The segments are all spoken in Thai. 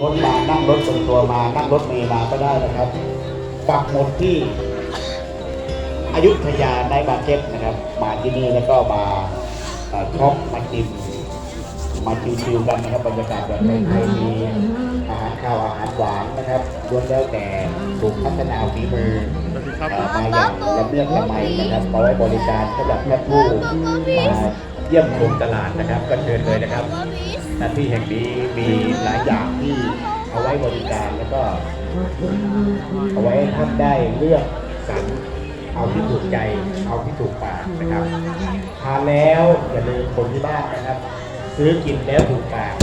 รถมานั่งรถส่วนตัวมานั่งรถเมล์มาก็ได้นะครับปักหมุดที่อยุธยาได้มาร์เก็ตนะครับ มาที่นี่แล้วก็มาเอ่อช็อปมากินมาชิวๆกันนะครับบรรยากาศแบบไทยๆมีอาหารข้าวอาหารหวานนะครับล้วนแล้วแต่ถูกพัฒนาฝีมือสวัสดีครับเอ่อมาอย่างละเมียดละไมนะครับเอาไว้บริการสำหรับท่านผู้มา เยี่ยมชมตลาดนะครับ ก็เชิญเลยนะครับหน้าที่แห่งนี้มีหลายอย่างที่เอาไว้บริการแล้วก็ เอาไว้ให้ท่านได้เลือกสรรเอาที่ถูกใจเอาที่ถูกปากนะครับทานแล้วอย่าลืมคนที่บ้านนะครับ ซื้อกินแล้วถูกปาก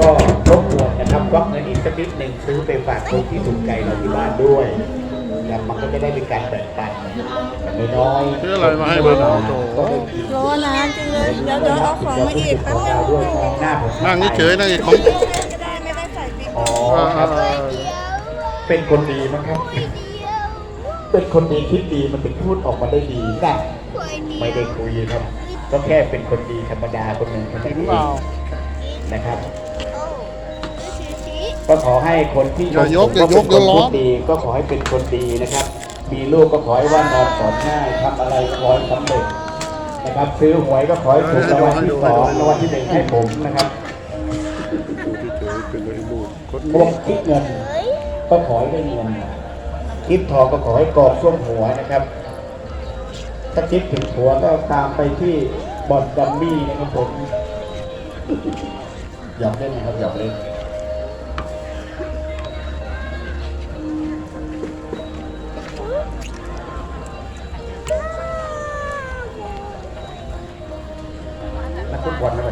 ก็รบกวนนะครับวักเงินอีกสักนิดหนึ่งซื้อไปฝากคนที่ถูกใจเราที่บ้านด้วย นะมันก็จะได้เป็นการแบ่งปันอย่างน้อยๆซื้ออะไรมาให้บ้างเอาโถก็ได้กินรอนานจริงเลยเดี๋ยวเดี๋ยวเอาของมาอีกแป๊บนึงด้วยหน้าผมนั่งเฉยๆนั่งเฉยๆของก็ได้ไม่ได้ใส่พริกอ๋ออ่าครับเป็นคนดีมั้งครับ เป็นคนดีคิดดีมันถึงพูดออกมาได้ดีนะไม่ได้คุยครับ ก็แค่เป็นคนดีธรรมดาคนหนึ่งเท่าจรินั้นงเอเปล่างนะครับ ก็ขอให้คนที่อย่ายกผมอย่ายกว่าเป็นเดี๋ยวร้คอนนพูดดีก็ขอให้เป็นคนดีนะครับ มีลูกก็ขอให้ว่านอนสอนง่ายทำอะไรก็ขอให้สำเร็จนะครับ ซื้อหวยก็ขอให้ถูกรางวัลที่สองรางวัลที่หนึ่งให้ผมนะครับ เป็นวัยรุ่นคนพวกคิดเงินก็ขอให้ได้เงินคิดทองก็ขอให้กองช่วงหัวนะครับ ถ้าคิดถึงหัวก็ตามไปที่บอลดัมมี่นะครับผมหยอกเล่นนะครับหยอกเล่น ฟุตบอลนะ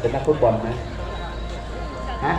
เป็นนักฟุตบอลไหมฮะ